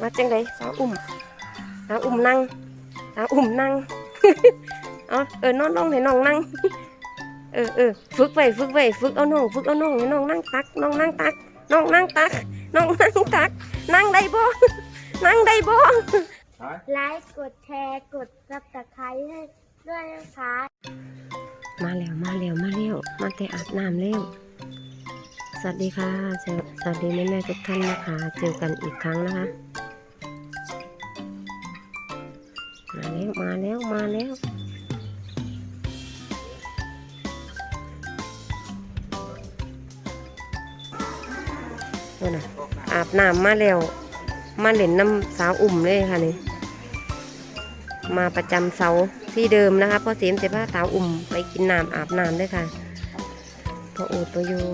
มาจังไดสาวอุ้มสาวอุ้มนั่งสาวอุ้มนั่งเอาเออนอนลงให้น้องนั่งเออเออฝึกไว้ฝึกไว้ฝึกเอาน้องฝึกเอาน้องให้น้องนั่งตักน้องนั่งตักน้องนั่งตักน้องนั่งตัก นั่งได้บ่นั่งได้บ่ไลค์กดแชร์กดซับสไครต์ให้ด้วยนะคะมาแล้วมาแล้วมาแล้วมาแต่อาบน้ำแล้วสวัสดีค่ะเจอสวัสดีแม่แม่ๆทุกท่านนะคะ เจอกันอีกครั้งนะคะ มาแล้วมาแล้วนี่นะอาบน้ำมาแล้ว มาเล่นน้ำสาวอุ่มเลยค่ะนี่มาประจำเสาที่เดิมนะคะเพราะเสียมจะพาสาวอุ่มไปกินน้ำอาบน้ำด้วยค่ะพออูดตัวอยู่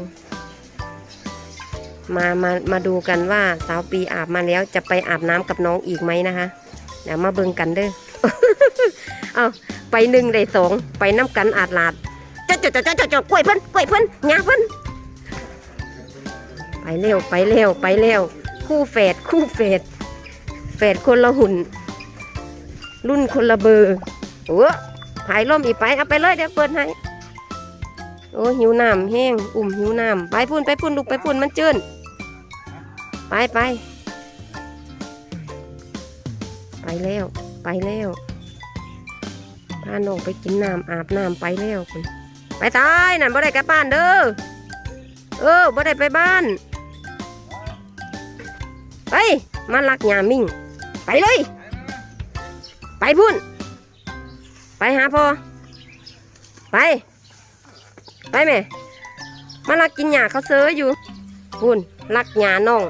มา มา มาดูกันว่าสาวปีอาบมาแล้วจะไปอาบน้ำกับน้องอีกไหมนะคะ เดี๋ยวมาเบิ่งกันเด้อ อาไปหนึ่งได้สองไปน้ำกันอาดลาดจะจะจะจะจะจะกล้วยเพิ่นกล้วยเพิ่นหญ้าเพิ่นไปเร็วไปเร็วไปเร็วคู่แฝดคู่แฝดแฝดคนละหุ่น รุ่นคนละเบอร์โอ้หายล่มอีกไปเอาไปเลยเดี๋ยวเปิดให้โอ้หิวน้ำแห้งอุ่มหิวน้ำไปพุ่นไปพุ่นลูกไปพุ่นมันจิ้นไปไปไปแล้ว ไปแล้ว พาน้องไปกินน้ำอาบน้ำไปแล้วพุ่นไปตายนั่นบ่ได้กลับบ้านเด้อเออบ่ได้ไปบ้าน ไปมาลักยามิ่ง ไปเลย ไปพุ่น ไปหาพ่อไป ไปแม่มาลักกินหญ้าเขาเซออยู่พุ่นลักหญ้าน้อง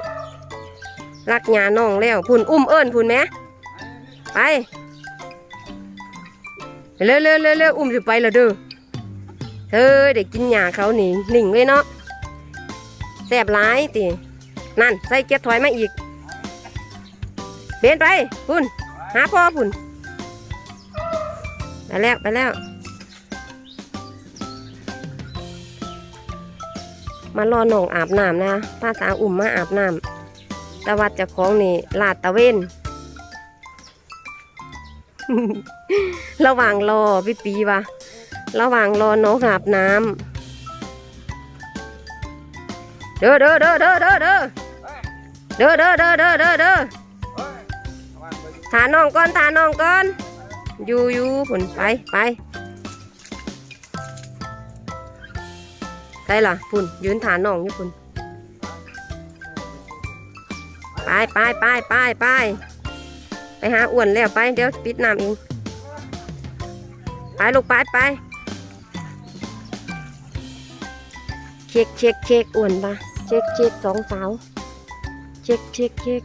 ลักหญ้าน้องแล้วพุ่นอุ้มเอิญพุ่นแหม่ไป เร็วเร็วเร็วเร็วอุ้มสิไปและเด้อเธอเด็กกินหญ้าเขานี่นิ่งไว้เนาะแสบร้ายตินั่นใส่เกียร์ถอยมาอีก เบนไปพุ่นหาพ่อพุ่นไปแล้วไปแล้ว มารอหน้องอาบน้ำนะภาษาอุ่มมาอาบน้ำต่วัดเจะของนี่ลาดตะเวน ระหว่างรอพี่ปีวะระหว่างรอน้องอาบน้ำเด้อเด้อเด้อเด้อเด้อเด้อเด้อเด้อเด้อเด้อเด้อเด้อถาน้องก่อนถาน้องก่อนอยู่อยู่ผุนไปไปได้ล่ะผุนยืนฐานน้องอยู่ผุนไปไปไปไปไป ไปหาอ้วนแล้วไป เดี๋ยวปิดน้ำเอง ไปลูกไปไปเช็คเช็คเช็คอ้วนปะเช็คเช็คสองสาว เช็คเช็คเช็ค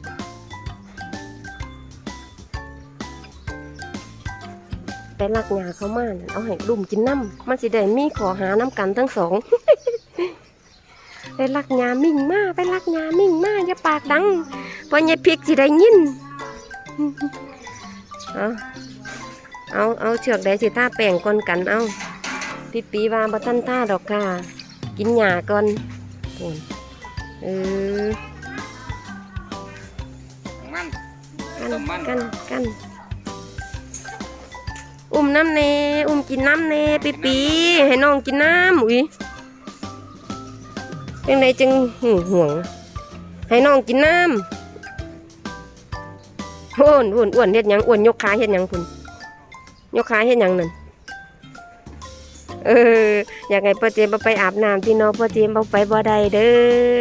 ไปลักงาเขามาเอาให้ดุ่มกินน้ำมันสิได้มีขอหาน้ำกันทั้งสองไปลักงามิ่งมาไปลักงามิ่งมาอย่าปากดังเพราะยายพริกสิได้ยิน เอาเอาเอาเชือกใดสิท่าแป้งก่อนกันเอาพี่ปีว่าบ่ทันท่าดอกค่ะ กินหญ้าก่อนโอนเออมันกันต้มมันกันกันอุ้มน้ำเนอุ้มกินน้ำเนปีปีให้น้องกินน้ำอุ้ยเป็นไรจึงหึงห่วง ให้น้องกินน้ำ อ้วนอ้วนอ้วนเฮ็ดยังอ้วนยกขาเฮ็ดยังคุณยกขาเฮ็ดยังนั่นเอออยากให้พ่อเจมส์เอาไปอาบน้ำที่นอพ่อเจมส์เอาไปบ่ได้เด้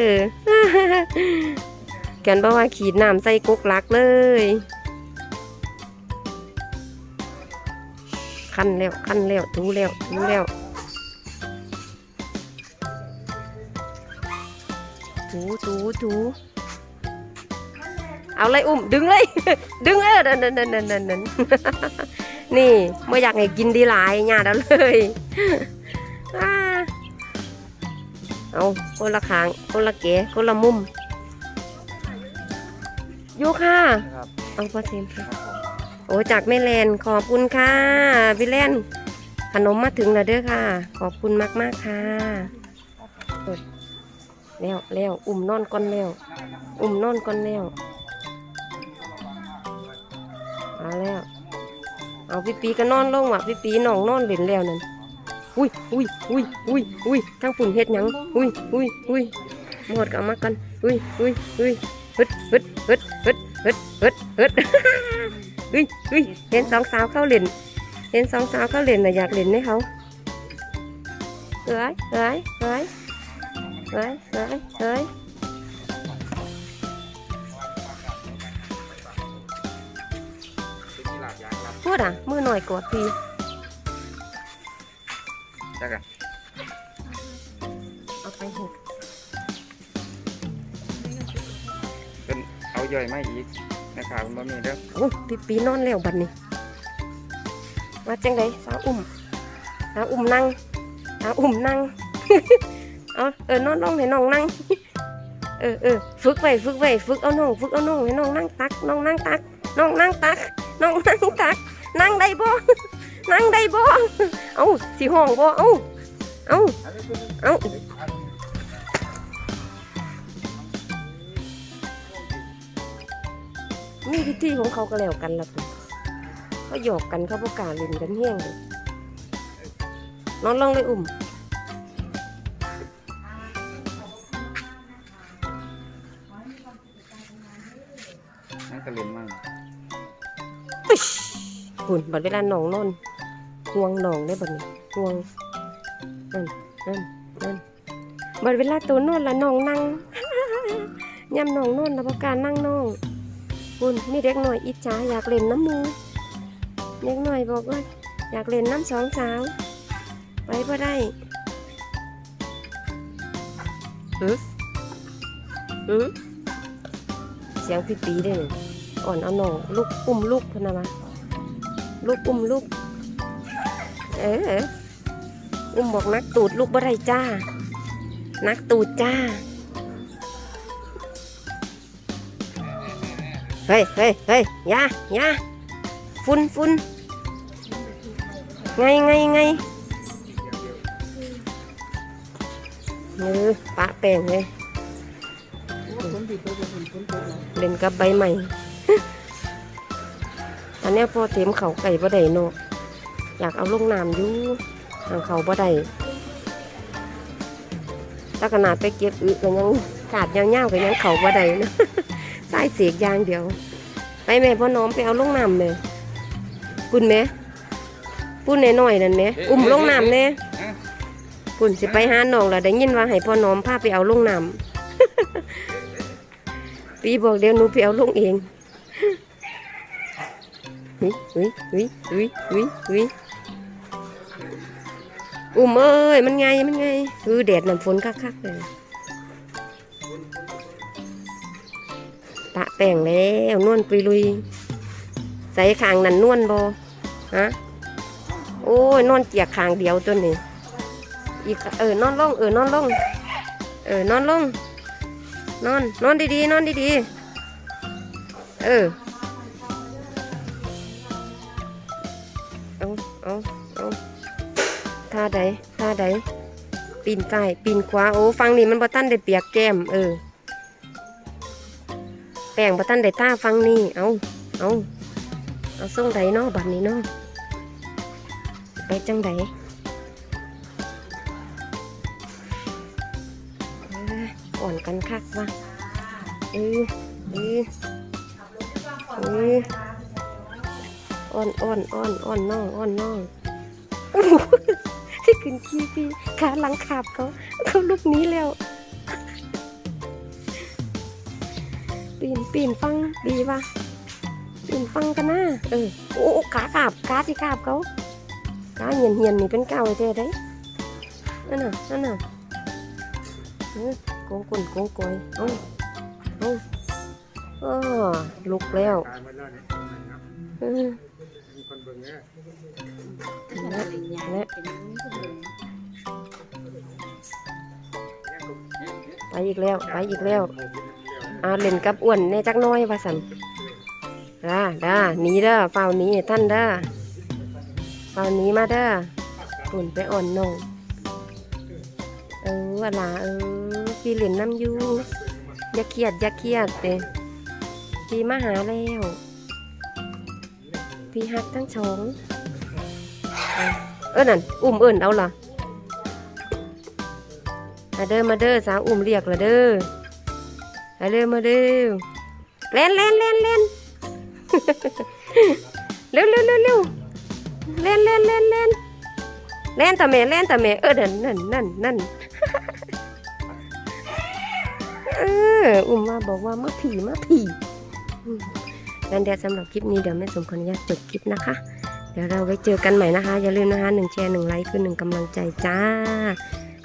อกันบอกว่าขีดน้ำใส่กุกลักเลยคันแล้วคันแล้วถูแล้วถูแล้วถูถูถู เอาเลยอุ้มดึงเลย ดึงเออเดินเดินเดินเดินเดินเดินนี่เมื่ออยากให้กินดีหลายญาติเอาเลยอ่าเอาคนละขางคนละเก๋คนละมุมอยู่ค่ะครับเอาพอเทมค่ะโอ้จากแม่แลนขอบคุณค่ะพี่แลนขนมมาถึงแล้วเด้อค่ะ ขอบคุณมากมากๆค่ะเปิดแล้วแล้วอุ่มนอนก่อนแล้วอุ่มนอนก่อนแล้ว เอาพี่ปีก็นอนลงว่ะพี่ปีน้องนอนเล่นแล้วนั่นอุ้ยอุ้ยอุ้ยอุ้ยอุ้ยทั้งปุ่นเฮ็ดหยังอุ้ยอุ้ยอุ้ยหมดก็เอามากันอุ้ยอุ้ยอุ้ยฮึดฮึดฮึดฮึดฮึดฮึดฮึดอุ้ยอุ้ยเห็นสองสาวเข้าเล่น เห็นสองสาวเข้าเล่นน่ะอยากเล่นไหมเขาเอ้ยเอ้ยเอ้ยเอ้ยเอ้ยเอ้ย พูดอะ มือหน่อยกอดพี่จักอะเอาไปหกเป็นเอาย่อยมาอีกนะครับมันบ่มีเด้อโอ้พี่ปีนอนแล้วบัดนี้มาจังไดสาวอุ้มสาวอุ้มนั่งสาวอุ้มนั่งเอาเออนอนลงให้น้องนั่งเออเออฝึกไว้ฝึกไว้ฝึกเอาน้องฝึกเอาน้องให้น้องนั่งตักน้องนั่งตักน้องนั่งตักน้องนั่งตัก นั่งได้บ่นั่งได้บ่เอาสิห้องบ่เอาเอาเอามีพิธีของเขาก็แล้วกันละคุณเขาหยอกกันเขาประกล้าศเล่นกันเฮี้ยงเลยนอนลงเลยอุ้มนั่นก็เล่นมั่ง คุณบัดเวลาหนองนอนห่วงหนองได้บัดนี้ห่วงนั่นนั่นนั่นบัดเวลาตัวนอนละหนองนั่งย่ำหนองนอนแล้วประการนั่งน้องคุณมีเด็กหน่อยอิจฉาอยากเล่นน้ำหมูเด็กหน่อยบอกว่าอยากเล่นน้ำสองสาวไปบ่ได้หือหือเสียงพี่ปีได้เลยอ่อนเอาหนองลูกอุ้มลูกพนนะวะ ลูกอุ้มลูก เออ อุ้มบอกนักตูดลูกบ่ได้จ้า นักตูดจ้า เฮ้ยเฮ้ยเฮ้ยยายาฝุ่นฝุ่นไงไงไงเออปะแป้งเลยเล่นกับใบใหม่ นเนี้ยพอเต็มเขาไก่บ่ได้เนาะอยากเอาลงน้ำอยู่ทางเขาบ่ได้ถ้าขนาดไปเก็บอึก็ยังขาดยาวๆก็ยังเขาบ่ได้นะใส่เสียกอยางเดียว ไปแม่พ่อน้อมไปเอาลงน้ำเลยปุ่นแม่ปุ่นน้อยๆนั่นแม่อุ้มลงน้ำแน่อะปุ่นสิไปหาน้องแล้วได้ยินว่าให้พ่อน้อมพาไปเอาลงน้ำปีบอกเดี๋ยวหนูไปเอาลงเอง หุยหุยหุยหุยหุยหุยอุ้มเอ้ยมันไงมันไงคือแดดน้ำฝนคักๆเลยปะแป้งแล้วนวลปุยลุย ใส่คางนั่นนวลบอฮะโอ้ยนอนเจียกคางเดียวตัวนี้อีกเออนอนลงเออนอนลงเออนอนลงนอนนอนดีๆนอนดีๆเออ เอาเอาเอาท่าใดท่าใดปีนใต้ปีนขวาโอ้ฟังนี่มันบ่ตันได้เปียกแก้ม เออ แป้งบ่ตันได้ท่าฟังนี่เอาเอาเอาส่งใดเนาะบัดนี้เนาะไปจังใดอออ่อนกันคักว่ะเออเออเออ อ้อนอ้อนอ้อนอ้อนน้องอ้อนน้องอู้หูที่ขึ้นขี้พี่ขาหลังขาบเขาเขาลุกหนี้แล้ว ปีนปีนฟังดีวะปีนฟังกันนะเออโอ้โอ้ขาขาบขาที่ขาบเขาขาเหียนเหียนนี่เป็นเก่าแท้ได้นั่นน่ะนั่นน่ะเออโกงกุนโกงกอยเอาเอาอ้อลุกแล้วตายหมดแล้วเนี่ยเออมีคน เบิ่งนะไปอีกแล้ว ไปอีกแล้วอาเล่นกับอ้วนแน่จักน้อยว่าสันด้าด้าหนีเด้อเฝ้าหนีท่านเด้อเฝ้าหนีมาเด้อปุ่นไปอ่อนนงเออวลาเออพี่เล่นน้ำยูอย่าเครียดอย่าเครียดเต้พี่มาหาแล้ว พี่ฮักทั้งสองเออนั่นอุ้มเอิญเอาล่ะมาเด้อมาเด้อสาวอุ้มเรียกละเด้อมาเด้อมาเด้อเล่นเล่นเล่นเล่นเร็วเร็วเร็วเร็วเล่นเล่นเล่นเล่นเล่นตาแม่เล่นตาแม่เออนั่นนั่นนั่นนั่นเอออุ้มว่าบอกว่ามาผีมาผี งั้นเดี๋ยวสำหรับคลิปนี้เดี๋ยวแม่สมขออนุญาตจบคลิปนะคะ เดี๋ยวเราไว้เจอกันใหม่นะคะ อย่าลืมนะคะหนึ่งแชร์หนึ่งไลค์คือหนึ่งกำลังใจจ้า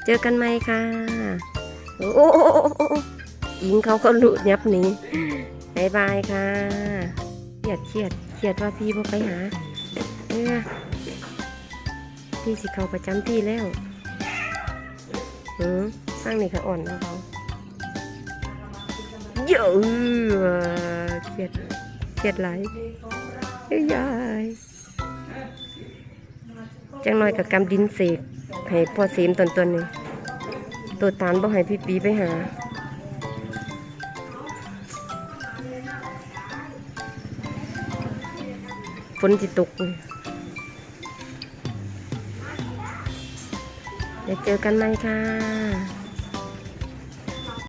เจอกันใหม่ค่ะ โอ้โอ้ยิงเขาเขาหลุดยับนี้บายบายค่ะเครียดเครียดเครียดว่าพี่พ่ไปหาเออพี่สิเขาประจำที่แล้วหืมสร้างนี่ก็อ่อนแล้วเขาเยอะเครียด เครียดไหลยเอ้ยยายจังหน่อยกับกำดินเสกให้พ่อเสีมตนตัวนี้ตัวตานบ่ให้พี่ปีไปหาฝนจิตกเลยเดี๋ยวเจอกันไหมค่ะ